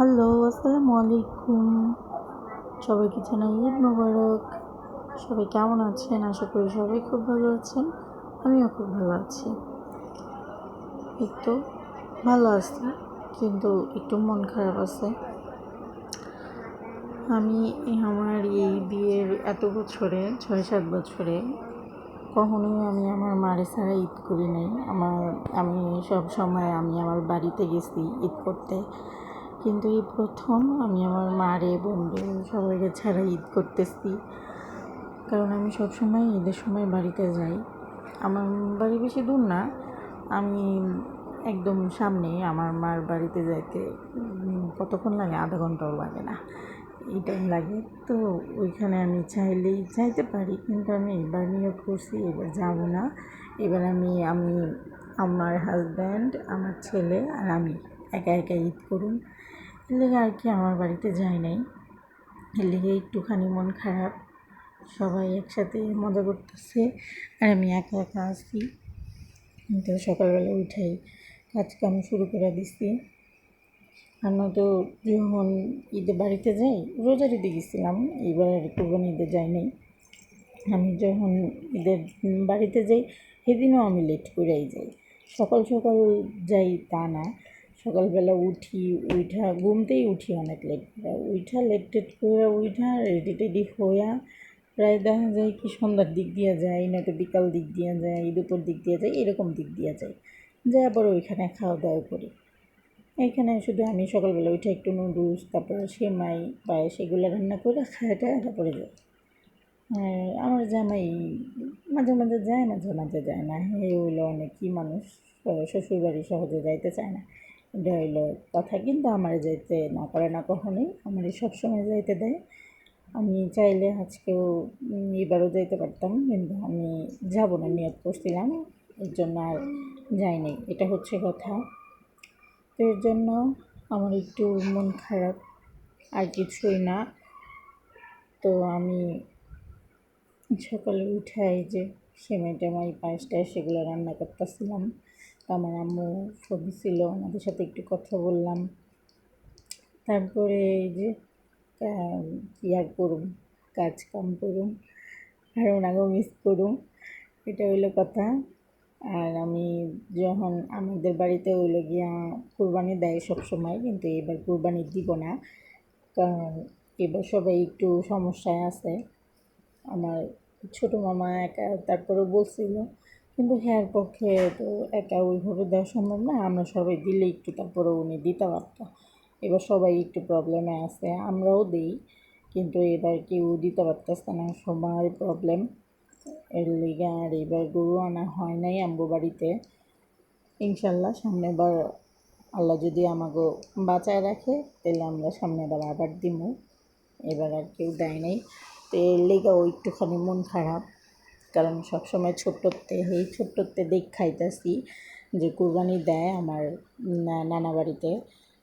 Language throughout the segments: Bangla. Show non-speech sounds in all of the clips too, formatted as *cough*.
হ্যালো, আসসালামু আলাইকুম। সবাইকে জানাই ঈদ মোবারক। সবাই কেমন আছেন? আশা করি সবাই খুব ভালো আছেন। আমিও খুব ভালো আছি। একটু ভালো আছি, কিন্তু একটু মন খারাপ আছে। আমি আমার এই বিয়ের এত বছরে ছয় সাত বছরে, কখনোই আমি আমার মারে ছাড়া ঈদ করি নাই। আমার, আমি সব সময় আমি আমার বাড়িতে গেছি ঈদ করতে। কিন্তু এই প্রথম আমি আমার মারে বন্ধু সবাইকে ছাড়া ঈদ করতেছি। কারণ আমি সবসময় ঈদের সময় বাড়িতে যাই। আমার বাড়ি বেশি দূর না। আমি একদম সামনে আমার মার বাড়িতে যাইতে কতক্ষণ লাগে? আধা ঘন্টাও লাগে না। এই টাইম লাগে। তো ওইখানে আমি চাইলেই চাইতে পারি, কিন্তু আমি এবার নিয়োগ করছি, এবার যাব না। এবার আমি আমি, আমার হাজব্যান্ড আমার ছেলে আর আমি একা একা ঈদ করুন। এর লেগে আর কি আমার বাড়িতে যাই নাই। এর লেগে একটুখানি মন খারাপ। সবাই একসাথে মজা করতেছে। আর আমি একা একা আসি তো সকালবেলা উঠাই কাজ কাম শুরু করে দিছি। আমরা তো যখন ঈদে বাড়িতে যাই, রোজার ঈদে গেছিলাম। এবার আর কোরবানি ঈদে যাই নাই। আমি যখন ঈদের বাড়িতে যাই, সেদিনও আমি লেট করেই যাই। সকাল সকাল যাই তা না। সকালবেলা উঠি উঠা ঘুমতেই উঠি অনেক লেট করে। উঠা লেট টেট করে উঠা রেডি টেডি হইয়া প্রায় দেখা যায় কি সন্ধ্যার দিক দিয়ে যায় নয়তো বিকাল দিক দিয়ে যায় দুপুর দিক দিয়ে যায় এরকম দিক দিয়ে যায় যাই আবার ওইখানে খাওয়া দাওয়া করি। এখানে শুধু আমি সকালবেলা উঠে একটু নুডলস তারপরে সেমাই, পায়েস এগুলো রান্না করে খাওয়াটা তারপরে যাই। আর আমার জামাই মাঝে মাঝে যায়, মাঝে মাঝে যায় না। এই হইল অনেকই মানুষ শ্বশুরবাড়ি সহজে যাইতে চায় না। এটা কথা কিন্তু আমার যাইতে না করে না কখনোই। আমার সবসময় যাইতে দেয়। আমি চাইলে আজকেও এবারও যাইতে পারতাম, কিন্তু আমি যাব না নিয়ত করছিলাম। এর জন্য আর যাইনি। এটা হচ্ছে কথা। তো এর জন্য আমার একটু মন খারাপ, আর কিছুই না। তো আমি সকালে উঠাই যে সেমাই টেমাই পায়েস সেগুলো রান্না করতেছিলাম। আমার আম্মু সবই ছিল আমাদের সাথে একটু কথা বললাম। তারপরে এই যে কি আর কাজ কাম করুম, আর ওনাকেও মিস করুম, এটা হইল কথা। আর আমি যখন আমাদের বাড়িতে হইল গিয়া কোরবানি দেয় সব সময়, কিন্তু এবার কোরবানি দিব না, কারণ এবার সবাই একটু সমস্যায় আছে। আমার ছোটো মামা একা তারপরে বলছিল কিন্তু হ্যাঁ পক্ষে তো একা ওইভাবে দেওয়া সম্ভব না। আমরা সবাই দিলে একটু তারপরে উনি দিতে পারতো। এবার সবাই একটু প্রবলেমে আছে, আমরাও দিই। কিন্তু এবার কেউ দিতে পারতেছে না, সবার প্রবলেম এর লেগে। আর এবার গরু আনা হয় নাই আম্বু বাড়িতে। ইনশাল্লাহ সামনেবার আল্লাহ যদি আমাকে বাঁচায় রাখে, তাহলে আমরা সামনেবার আবার দিব এবার আর কেউ দেয় নাই। তো এর লেগেও একটুখানি মন খারাপ। কারণ সবসময় ছোট্টতে এই ছোট্টতে দেখ খাইতেছি যে কুরবানি দেয় আমার নানা বাড়িতে।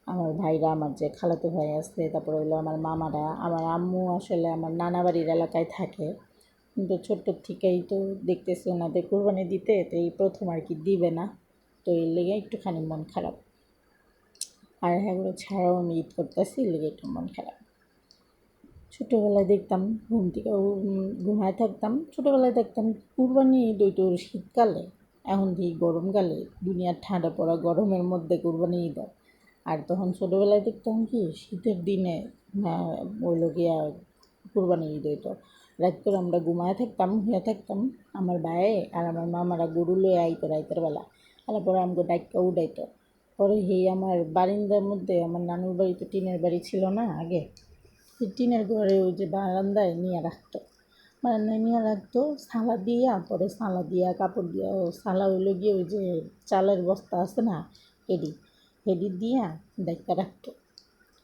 আমার ভাইরা, আমার যে খালাতো ভাই আছে, তারপরে হলো আমার মামারা, আমার আম্মু আসলে আমার নানা বাড়ির এলাকায় থাকে। কিন্তু ছোট্টোর থেকেই তো দেখতেছি ওনাদের কোরবানি দিতে, তো এই প্রথম আর কি দিবে না। তো এর লেগে একটুখানি মন খারাপ। আর হ্যাঁ ছাড়াও আমি ঈদ করতেছি, এর লেগে একটু মন খারাপ। ছোটোবেলায় দেখতাম ঘুম থেকে ঘুমায় থাকতাম। ছোটোবেলায় দেখতাম কুরবানি ঈদ ওই তো শীতকালে, এখন দেখি গরমকালে দুনিয়ার ঠান্ডা পড়া গরমের মধ্যে কুরবানি ঈদ আর তখন ছোটোবেলায় দেখতাম কি, শীতের দিনে ওই গিয়া কুরবানি ঈদ হইতো। রাত করে আমরা ঘুমায় থাকতাম হয়ে থাকতাম, আমার ভাইয়ে আর আমার মামারা গরু লয়ে আইতো রাইতের বেলা। তারপরে আমাকে ডাইকা উঠাইতো। পরে সেই আমার বারিন্দার মধ্যে, আমার নানুর বাড়ি তো টিনের বাড়ি ছিল না আগে টিনের ঘরে ওই যে বারান্দায় নিয়ে রাখতো। বারান্দায় নিয়ে রাখতো সালা দিয়া, পরে সালা দিয়া, কাপড় দিয়া সালা হইল গিয়ে ওই যে চালের বস্তা আছে না, হেডি হেডি দিয়া ডাইকা রাখতো।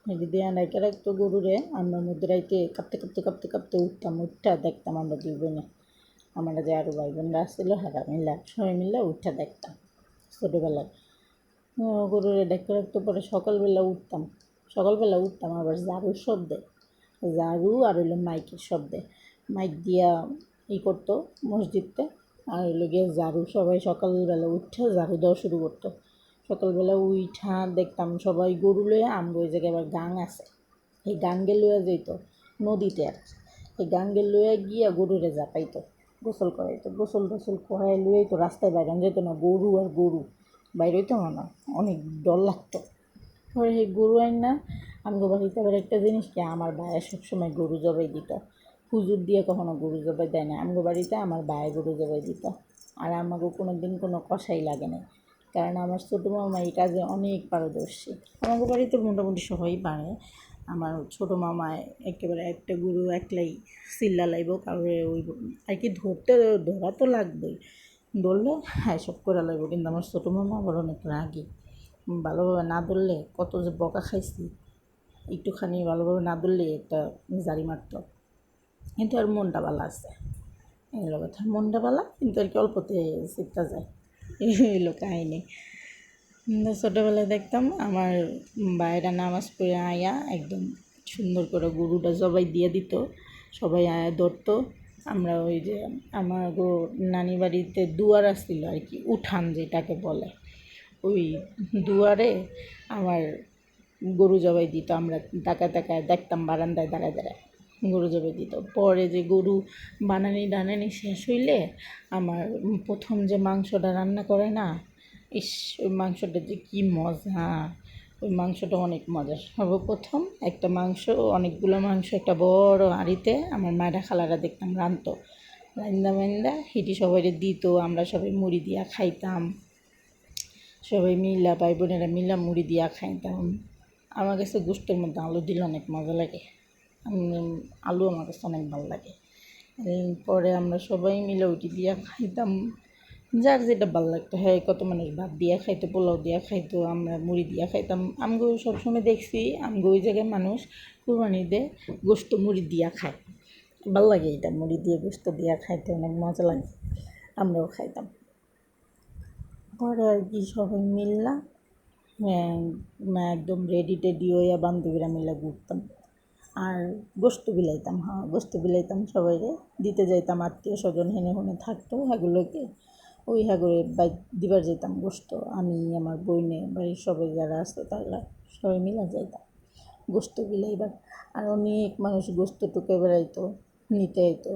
হেডি দিয়া ডাইকা রাখতো গরুরে, আমরা মধ্যে কাঁপতে কাঁপতে কাঁপতে কাঁপতে উঠতাম উঠটা দেখতাম আমরা দুই বোনে আমরা যে আরও ভাই বোনরা আসছিল হারা মিল্লা, সবাই মিল্লা উঠটা দেখতাম ছোটোবেলায়। গরুরে ডাইকা রাখতো, পরে সকালবেলা উঠতাম। সকালবেলা উঠতাম আবার ঝাড়ুর শব্দে। ঝাড়ু আর হইল মাইকের শব্দে। মাইক দিয়া ই করতো মসজিদতে। আর হইল গিয়ে ঝাড়ু সবাই সকালবেলা উঠে ঝাড়ু দেওয়া শুরু করতো। সকালবেলা উইঠা দেখতাম সবাই গরু লয়ে আমগো ওই জায়গায় আবার গাং আছে। এই গাঙ্গে লইয়া যেত নদীতে আর। এই গাঙ্গে লইয়া গিয়া গরুরে জাপাইতো, গোসল করাইতো। গোসল টোসল করাই লইয়াই তো রাস্তায় বাইরান যেত না, গরু আর গরু। বাইর হইতো না, অনেক ডর লাগতো। পরে সেই গরু আইন না, আমগো বাড়িতে আবার একটা জিনিস কি, আমার ভাইয়া সবসময় গরু জবাই দিত। হুজুর দিয়ে কখনো গরু জবাই দেয় না। আমগো বাড়িতে আমার ভাইয়া গরু জবাই দিত। আর আমাকে কোনো দিন কোনো কষাই লাগে না কারণ আমার ছোটো মামা এই কাজে অনেক পারদর্শী। আমাকে বাড়িতে মোটামুটি সবাই পারে। আমার ছোটো মামায় একেবারে একটা গরু একলাই চিল্লা লাইব, কারোর ওই আর কি ধরতে, ধরা তো লাগবেই। ধরলে হ্যাঁ সব করে লাগবে কিন্তু আমার ছোটো মামা আবার অনেক রাগি। ভালোভাবে না ধরলে কত যে বকা খাইছি, একটুখানি ভালোভাবে না ধরলে একটা জারি মারতো। কিন্তু আর মনটা ভালো আছে। এই হলো কথা মনটা ভালো, কিন্তু আর কি অল্পতে শিখতে যায়। এই হলো কাহিনি। ছোটোবেলায় দেখতাম আমার বাইরা নামাজ পড়ে আয়া একদম সুন্দর করে গরুটা জবাই দিয়ে দিত, সবাই আয়া ধরতো। আমরা ওই যে আমার গো নানি বাড়িতে দুয়ার আসছিল আর কি, উঠান যেটাকে বলে। ওই দুয়ারে আমার গরু জবাই দিত, আমরা তাকায় তাকায় দেখতাম বারান্দায় দাঁড়ায় দাঁড়ায় গরু জবাই দিত। পরে যে গরু বানানি ডানানি শেষ হইলে আমার প্রথম যে মাংসটা রান্না করে না, ইস, ওই মাংসটা যে কী মজা, ওই মাংসটা অনেক মজা সর্বপ্রথম একটা মাংস, অনেকগুলো মাংস, একটা বড় হাঁড়িতে আমার মায়েরা খালারা দেখতাম রাঁধতো। রান্দা মান্দা হিটি সবাই দিত, আমরা সবাই মুড়ি দিয়া খাইতাম। সবাই মিলা ভাই বোনেরা মিলা মুড়ি দিয়া খাইতাম আমার কাছে গোষ্ঠের মধ্যে আলু দিলে অনেক মজা লাগে। আলু আমার কাছে অনেক ভালো লাগে। পরে আমরা সবাই মিলে ওইটি দিয়া খাইতাম। যার যেটা ভালো লাগতো হ্যাঁ কত মানুষ ভাত দিয়া খাইতো, পোলাও দিয়া খাইতো, আমরা মুড়ি দিয়া খাইতাম। আমগো সবসময় দেখছি, আমগো ওই জায়গায় মানুষ কুরবানিতে গোস্ত মুড়ি দিয়া খায়। ভালো লাগে এটা, মুড়ি দিয়ে গোস্ত দিয়া খাইতে অনেক মজা লাগে। আমরাও খাইতাম। পরে আর কি সবাই মিললাম। একদম রেডি টেডি হইয়া বান্ধবীরা মিলে ঘুরতাম। আর গোস্ত বিলাইতাম হ্যাঁ গোস্ত বিলাইতাম সবাইরে দিতে যাইতাম আত্মীয় স্বজন, হেনে হুনে থাকতো হ্যাগুলোকে। ওই হ্যাগুলো দিবার যেতাম গোস্ত আমি, আমার বইনে, বাড়ির সবাই যারা আসতো তারা সবাই মিলা যাইতাম গোস্ত বিলাইবার। আর অনেক মানুষ গোস্ত টুকে বেড়াইতো, নিতে আইতো,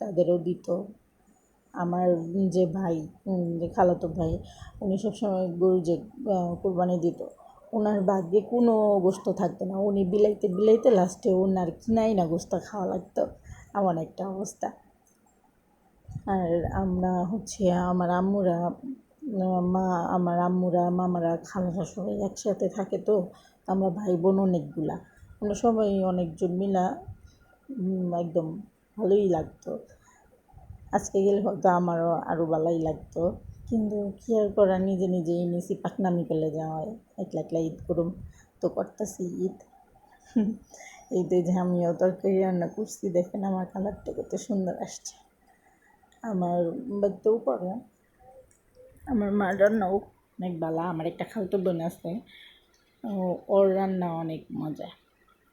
তাদেরও দিত। আমার যে ভাই যে খালাতো ভাই, উনি সবসময় গরু যে কোরবানি দিত। ওনার ভাগ্যে কোনো গোস্ত থাকতো না। উনি বিলাইতে বিলাইতে লাস্টে ওনার কিনাই না গোস্ত খাওয়া লাগতো। এমন একটা অবস্থা। আর আমরা হচ্ছে আমার আম্মুরা, মা, আমার আম্মুরা, মামারা খালারা সবাই একসাথে থাকে তো। আমরা ভাই বোন অনেকগুলা। আমরা সবাই অনেকজন মিলা একদম ভালোই লাগতো। আজকে গেলে হয়তো আমারও আরও ভালোই লাগতো। কিন্তু কী আর করা নিজে নিজেই নিছি পাকনামি করলে যা হয়। একলা একলা ঈদ করুম, তো করতেছি ঈদ। ঈদে যে আমিও তরকারি রান্না করছি, দেখেন আমার কালারটা কত সুন্দর আসছে। আমার বাড়িতেও করে, আমার মার রান্নাও অনেক ভালো, আমার একটা খালতো বোন আছে ওর রান্না অনেক মজা।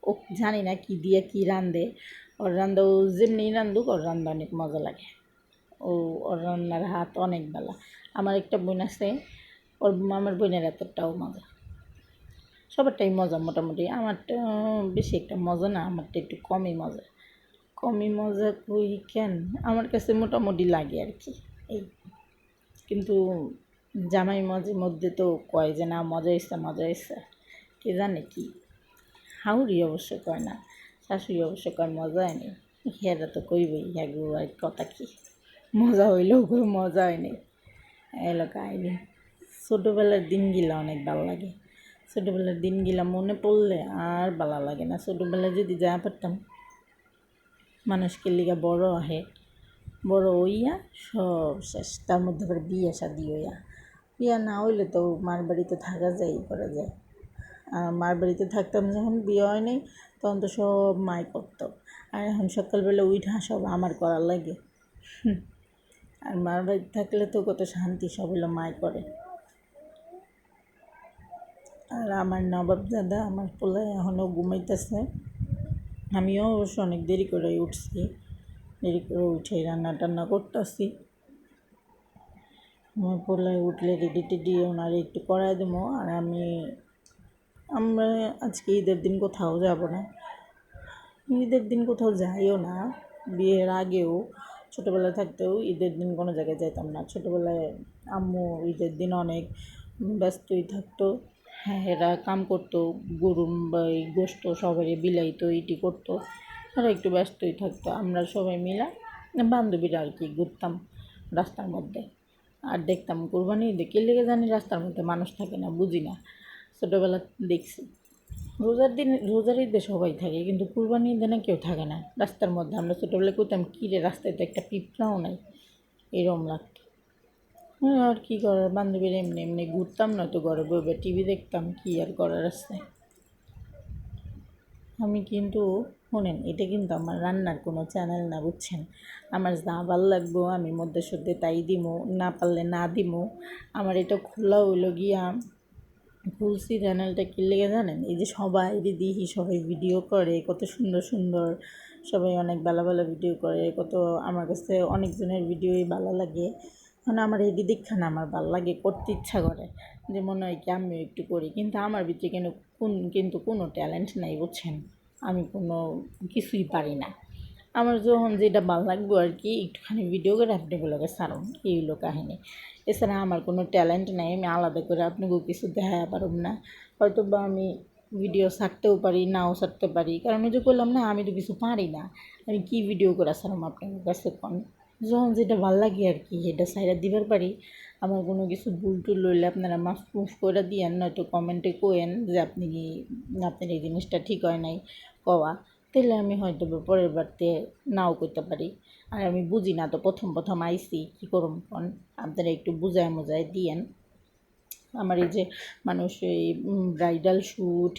ও জানি না কি দিয়ে কি রান্ধে ওর রান্ধা ও যেমনি রান্ধুক ওর রান্ধা অনেক মজা লাগে। ও, ওর রান্নার হাত অনেক ভালো আমার একটা বোন আছে, ওর আমার বোনের এতটাও মজা। সবারটাই মজা মোটামুটি। আমারটা বেশি একটা মজা না, আমারটা একটু কমই মজা। কমই মজা কই কেন? আমার কাছে মোটামুটি লাগে আর কি। এই। কিন্তু জামাই মজার মধ্যে তো কয় যে, না, মজা এসছে মজা এসছে। কে জানে কি? হাউরি অবশ্য কয় না, শাশুড়ি অবশ্য কয় মজা হয়নি হেরা তো কইবই হ্যাগু আর কথা কি? মজা হইলেও কোনো মজা হয়নি। এলো কাহিনি ছোটোবেলার দিনগুলো অনেক ভালো লাগে। ছোটোবেলার দিনগুলো মনে পড়লে আর ভালো লাগে না। ছোটোবেলায় যদি যা পারতাম, মানুষকে লিগা বড় আহে, বড় হইয়া সব শেষ। তার মধ্যে আবার বিয়ে শাদি হইয়া। বিয়া না হইলে তো মার বাড়িতে থাকা যায় করা যায়। আর মার বাড়িতে থাকতাম যখন বিয়ে হয় নাই, তখন তো সব মাই করতো। আর এখন সকালবেলা উঠা সব আমার করার লাগে। আর মার বাড়িতে থাকলে তো কত শান্তি, সব মাই করে। আর আমার নবাব দাদা, আমার পোলায় এখনও ঘুমাইতেছে। আমিও অবশ্য অনেক দেরি করে উঠছি, দেরি করে উঠে রান্না টান্না করতেছি। আমার পোলায় উঠলে রেডি টেডি, ওনারে একটু করাই দেবো আর আমি, আমরা আজকে ঈদের দিন কোথাও যাব না। ঈদের দিন কোথাও যাইও না, বিয়ের আগেও ছোটোবেলায় থাকতেও ঈদের দিন কোনো জায়গায় যেতাম না। ছোটোবেলায় আম্মু ঈদের দিন অনেক ব্যস্তই থাকতো। হ্যাঁ এরা কাম করতো, গরু বা এই গোস্ত সবারই বিলাইতো, ইটি করতো। এরা একটু ব্যস্তই থাকতো, আমরা সবাই মিলা বান্ধবীরা আর কি ঘুরতাম রাস্তার মধ্যে। আর দেখতাম কোরবানি ঈদে কে লেগে জানি রাস্তার মধ্যে মানুষ থাকে না, বুঝি না। ছোটোবেলা দেখছি। রোজার দিন, রোজার ঈদে সবাই থাকে, কিন্তু কুরবানি ঈদে না কেউ থাকে না। রাস্তার মধ্যে আমরা ছোটোবেলায় করতাম কী রে, রাস্তায় তো একটা পিঁপড়াও নাই। এরম লাগতো। হ্যাঁ আর কী করার? বান্ধবীরা এমনি এমনি ঘুরতাম না তো ঘরে বসে টিভি দেখতাম, কী আর করার আছে? আমি কিন্তু, শোনেন, এটা কিন্তু আমার রান্নার কোনো চ্যানেল না, বুঝছেন? আমার যা ভালো লাগবো, আমি মধ্যে সধ্যে তাই দিমু, না পারলে না দিমু। আমার এটা খোলা হইল গিয়া খুলছি চ্যানেলটা কী লেগে জানেন, এই যে সবাই দিদি, সবাই ভিডিও করে, কত সুন্দর সুন্দর সবাই অনেক ভালো ভালো ভিডিও করে, কত আমার কাছে অনেকজনের ভিডিওই ভালো লাগে। মানে আমার এই দীক্ষা না আমার ভালো লাগে, করতে ইচ্ছা করে যে মনে হয় কি আমিও একটু করি। কিন্তু আমার ভিতরে কিন্তু কোন, কিন্তু কোনো ট্যালেন্ট নাই, বুঝছেন? আমি কোনো কিছুই পারি না। আমার যখন যেটা ভালো লাগবে আর কি, একটুখানি ভিডিও করে আপনি বলে সারুন এই হলো কাহিনী। এছাড়া আমার কোনো ট্যালেন্ট নাই, আমি আলাদা করে আপনাকেও কিছু দেখা পারব না। হয়তো বা আমি ভিডিও ছাড়তেও পারি, নাও ছাড়তে পারি। কারণ আমি যে করলাম না, আমি তো কিছু পারি না। আমি কি ভিডিও করে সারম আপনার কাছে কোন? যখন যেটা ভালো লাগে আর কি, সেটা সাইডা দিবার পারি। আমার কোনো কিছু ভুল টুল লইলে আপনারা মাফ মুফ করে দিয়েন, নয়তো কমেন্টে কোয়েন যে আপনি কি আপনার এই জিনিসটা ঠিক হয় নাই, কওয়া। তাহলে আমি হয়তো পরের বারতে নাও করতে পারি। আর আমি বুঝি না তো প্রথম প্রথম আইসি, কী করুম কোন? আপনারা একটু বুঝায় মোজায় দিয়েন। আমার এই যে মানুষ এই ব্রাইডাল শ্যুট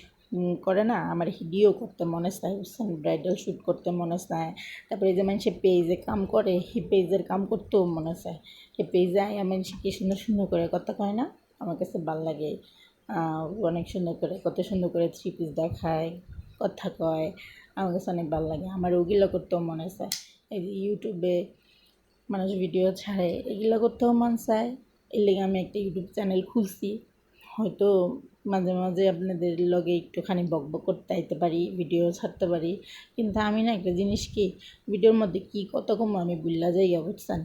করে না? আমার ভিডিও করতে মনে চায়, বুঝছেন? ব্রাইডাল শ্যুট করতে মনে চায়। তারপরে যে মানুষে পেজে কাম করে হি পেজের কাম করতেও মনে চায়। সে পেজে আয় মানুষ কি সুন্দর সুন্দর করে কথা কয় না? আমার কাছে ভালো লাগে। অনেক সুন্দর করে, কত সুন্দর করে থ্রি পিস দেখায়, কথা কয়। আমার কাছে অনেক ভালো লাগে। আমার ওগুলো করতেও মনে চায় এই ইউটিউবে মানুষ ভিডিও ছাড়ে, এগুলো করতেও মন চায়। এর লেগে আমি একটা ইউটিউব চ্যানেল খুলছি। হয়তো মাঝে মাঝে আপনাদের লগে একটুখানি বক বক করতে আইতে পারি ভিডিও ছাড়তে পারি। কিন্তু আমি না একটা জিনিস কি ভিডিওর মধ্যে কী কত কম আমি বুল্লা যাই বুঝছেন?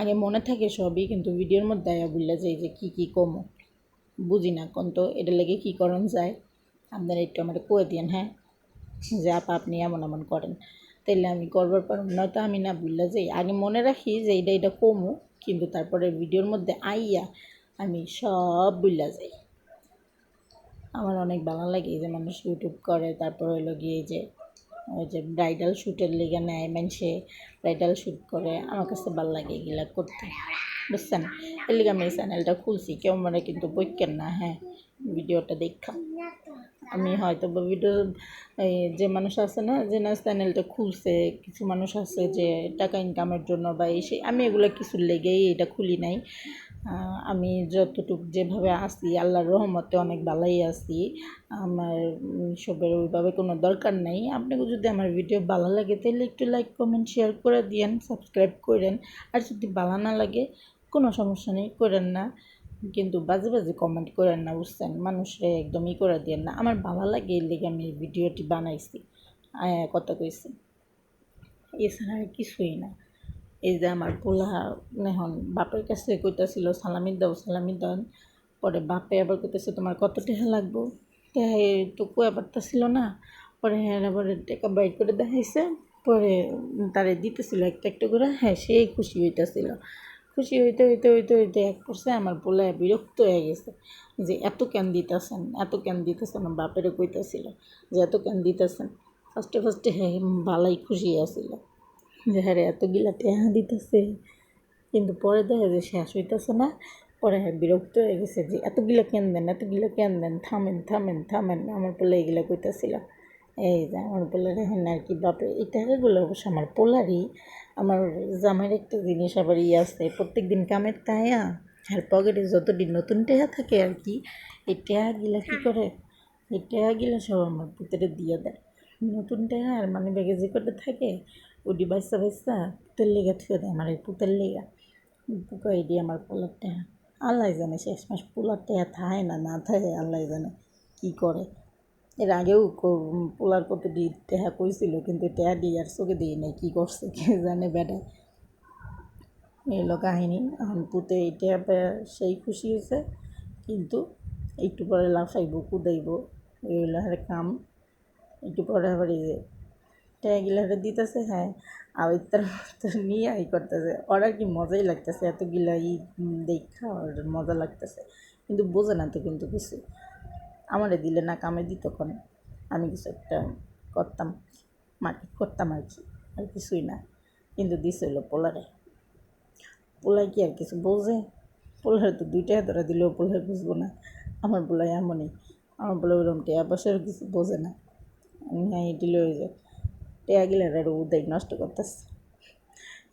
আগে মনে থাকে সবই, কিন্তু ভিডিওর মধ্যে আয়া বুল্লা যাই যে কী কী কমো। বুঝি না কোন তো এটা লেগে কী করণ যায়? আপনারা একটু আমার কয়ে দিন হ্যাঁ? যে, আপা, আপনি এমন এমন করেন। তাইলে আমি করবার পারব। নয়তো আমি না বুঝলা যাই আগে মনে রাখি যে এটা এটা কমু, কিন্তু তারপরে ভিডিওর মধ্যে আইয়া আমি সব বুঝলা যাই। আমার অনেক ভালো লাগে যে, মানুষ ইউটিউব করে। তারপর হইল গিয়ে যে, ওই যে, ব্রাইডাল শ্যুটের লেগে নেয় মানুষে, ব্রাইডাল শ্যুট করে। আমার কাছে ভালো লাগে এগুলা করতে। বুঝছেন? এর লিগে আমি এই চ্যানেলটা খুলছি। কেউ মানে কিন্তু বইকেন না হ্যাঁ ভিডিওটা দেখা। আমি হয়তো ভিডিও এই যে মানুষ আছে না, যে না চ্যানেলটা খুলছে, কিছু মানুষ আছে যে টাকা ইনকামের জন্য বা এই সেই, আমি এগুলো কিছু লেগেই এটা খুলি নাই। আমি যতটুকু যেভাবে আসি আল্লাহর রহমতে অনেক ভালোই আছি। আমার সবের ওইভাবে কোনো দরকার নেই। আপনাকে যদি আমার ভিডিও ভালো লাগে, তাহলে একটু লাইক কমেন্ট শেয়ার করে দিয়েন সাবস্ক্রাইব করেন। আর যদি ভালো না লাগে, কোনো সমস্যা নেই, করেন না। কিন্তু বাজে বাজে কমেন্ট করেন না, বুঝছেন? মানুষরে একদম ই করে দিয়ে না। আমার ভালো লাগে এর লেগে আমি ভিডিওটি বানাইছি। কথা কইছি। এছাড়া আর কিছুই না। এই যে আমার পোলা এখন বাপের কাছে কইতাছিল, সালামি দাও সালামি দাও পরে বাপে আবার কইতেছে, তোমার কত টাকা লাগবো? টাকা তো কয়ে পারতেছিল না। পরে হ্যাঁ আবার টাকা বাইর করে দেখাইছে। পরে তারে দিতেছিল একটা একটা করে। হ্যাঁ সেই খুশি হইতেছিল। খুশি হইতে হইতে হইতে হইতে এক পড়ছে আমার বলে বিরক্ত হয়ে গেছে যে, এত কেন দিতেছেন? এত কেন দিতেছেন? বাপেরও কইতেছিল যে, এত কেন দিতেছেন? ফার্স্টে ফার্স্টে হ্যাঁ ভালাই খুশি আসছিল যে হ্যাঁ এতগুলা টেহা দিতেছে। কিন্তু পরে দেখা যে শেষ হইতেছে না। পরে হ্যাঁ বিরক্ত হয়ে গেছে যে, এতগুলো কেন দেন? এতগুলো কেন দেন? থামেন থামেন থামেন। আমার পোলা এগুলো কইতেছিল। এই যে, আমার পোলার এখন আর কি বাপে এই টাকাগুলো অবশ্য আমার পোলারই। আমার জামাইয়ের একটা জিনিস আবার ইয়ে আছে প্রত্যেক দিন কামের তায়া আর পকেটে যতদিন নতুন টেহা থাকে আর কি এই টেহাগুলা কী করে? এই টেহাগুলা সব আমার ভিতরে দিয়ে দেয়। নতুন টেহা আর মানে ব্যাগে যে করে থাকে ওটি বাইসা বাইসা পুতের লেগা থুয়ে দেয় আমার এই পুতের লেগা। কই দিয়ে আমার পোলার টেহা। আল্লাহ জানে শেষ মাস পোলার টেহা থায় না না থাকে আল্লাহ জানে কী করে। এর আগেও পোলার কত দিয়ে টেহা কইছিল, কিন্তু টেহা দিয়ে আর চোখে দিয়ে নেই, কী করছে কে জানে বেটা। এলো কাহিনী, এখন পুতে এটা সেই খুশি হয়েছে, কিন্তু একটু পরে লাফাইব কুদাইব এগুলো হারে কাম। একটু পরে আবার এই যে ট্যাগগুলো হারে দিতেছে হ্যাঁ আর তার তো নিয়ে আই করতেছে। ওর আর কি মজাই লাগতেছে, এতগুলা ই দেখা ওর মজা লাগতেছে, কিন্তু বোঝে না তো কিন্তু কিছু। আমারে দিলে না, কামে দিত কোন। আমি কিছু একটা করতাম মার্কেট করতাম আর কি, আর কিছুই না। কিন্তু দিছিল পোলারে। পোলাই কি আর কিছু বোঝে পোলার তো দুইটা ধরা দিলেও পোলাই বুঝব না। আমার পোলাই এমনই। আমার পোলাই ওরকম টেয়া বসার কিছু বোঝে না। আমি দিল ওই যে টেয়া গিলার আর উদাই নষ্ট করতেছে।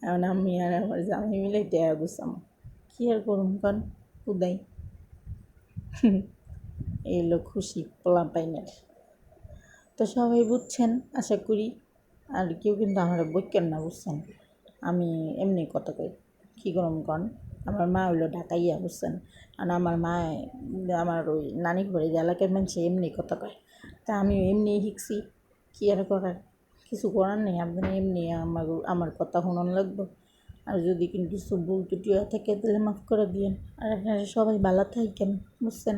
এখন আমি আর আমার জামাই মিলে টেয়া গুছাম। কী আর করুন কন? উদাই। *laughs* এই হলো খুশি পোলা পাইনের তো সবাই বুঝছেন, আশা করি। আর কেউ কিন্তু আমার বৈজ্ঞান না বুঝছেন। আমি এমনি কথা কই, কী গরম কন? আমার মা হইল ঢাকাইয়া, বুঝছেন? আর আমার মা, আমার ওই নানি ঘরে এলাকার মানুষ এমনি কথা কয়। তা আমি এমনি শিখছি, কী আর করার? কিছু করার নেই, আপনি এমনি আমার আমার কথা শুনন লাগবে। আর যদি কিন্তু কিছু ভুল হয়ে থাকে, তাহলে মাফ করে দিয়েন। আর আপনারা সবাই ভালো থাকেন, বুঝছেন?